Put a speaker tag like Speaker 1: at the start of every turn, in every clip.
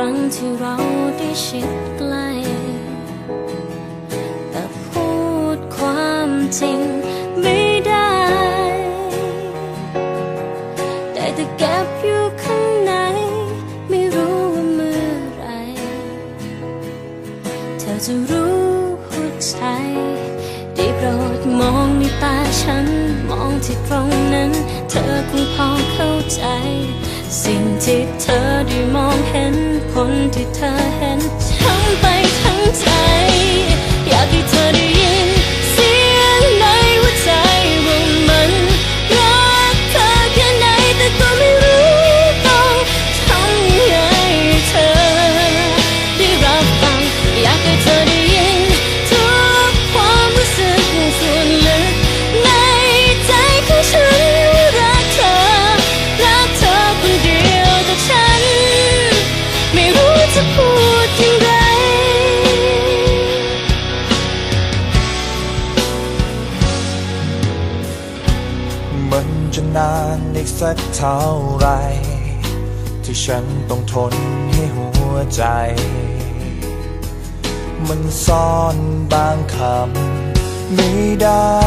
Speaker 1: รั้งที่เราได้ชิดใกล้ แต่พูดความจริงไม่ได้ แต่เก็บอยู่ข้างใน ไม่รู้ว่าเมื่อไร เธอจะรู้หัวใจได้โปรดมองในตาฉัน มองที่ตรงนั้น เธอคงพอเข้าใจ ที่เธอได้มองเห็นคนที่เธอเห็นช้ำไป นานอีกสักเท่า
Speaker 2: ไร ที่ฉันต้องทนให้หัวใจ มันซ่อนบางคำไม่ได้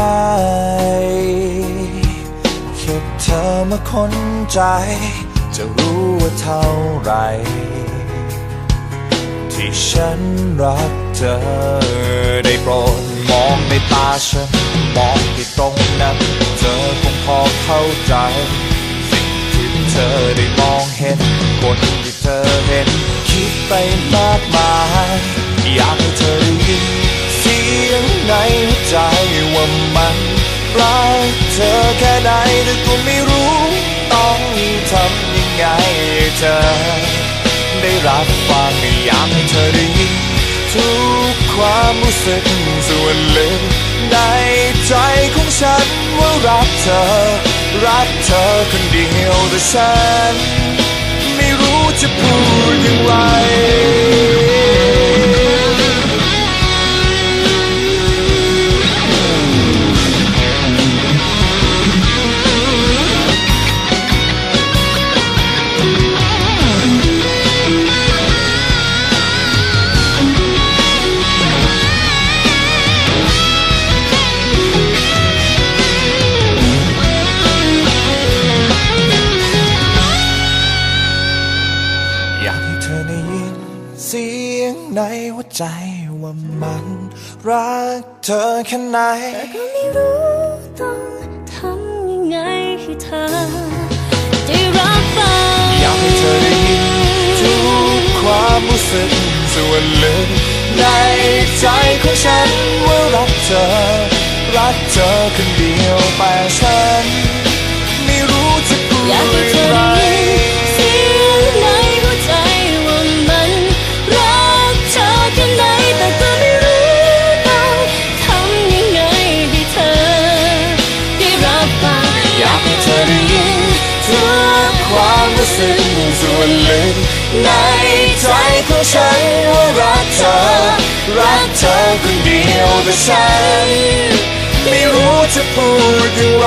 Speaker 2: แค่เธอมาค้นใจ จะรู้ว่าเท่าไร ที่ฉันรักเธอได้โปรดมองในตาฉัน มองที่ตรงนั้น พอเข้าใจ สิ่งที่เธอได้มองเห็น คนที่เธอเห็น คิดไปมากมาย อยากให้เธอได้ยินเสียงในหัวใจว่ามันรักเธอแค่ไหนแต่ก็ไม่รู้ ต้องทำยังไงให้เธอ ได้รับฟังอยากให้เธอได้ยินทุกความรู้สึกส่วนลึกในใจของฉัน เธอ รักเธอคนเดียวแต่ฉัน ไม่รู้จะพูดยังไร เสียงในหัวใจว่ามันรักเธอแค่ไหน
Speaker 1: แต่ก็ไม่รู้ต้องทำยังไงให้เธอได้รับฟัง
Speaker 2: อยากให้เธอได้ยินทุกความรู้สึกส่วนลึกในใจของฉันว่ารักเธอ รักเธอคนเดียวแต่ฉัน รู้สึกส่วนลึกในใจของฉันว่ารักเธอ รักเธอคนเดียวแต่ฉัน ไม่รู้จะพูดอย่างไร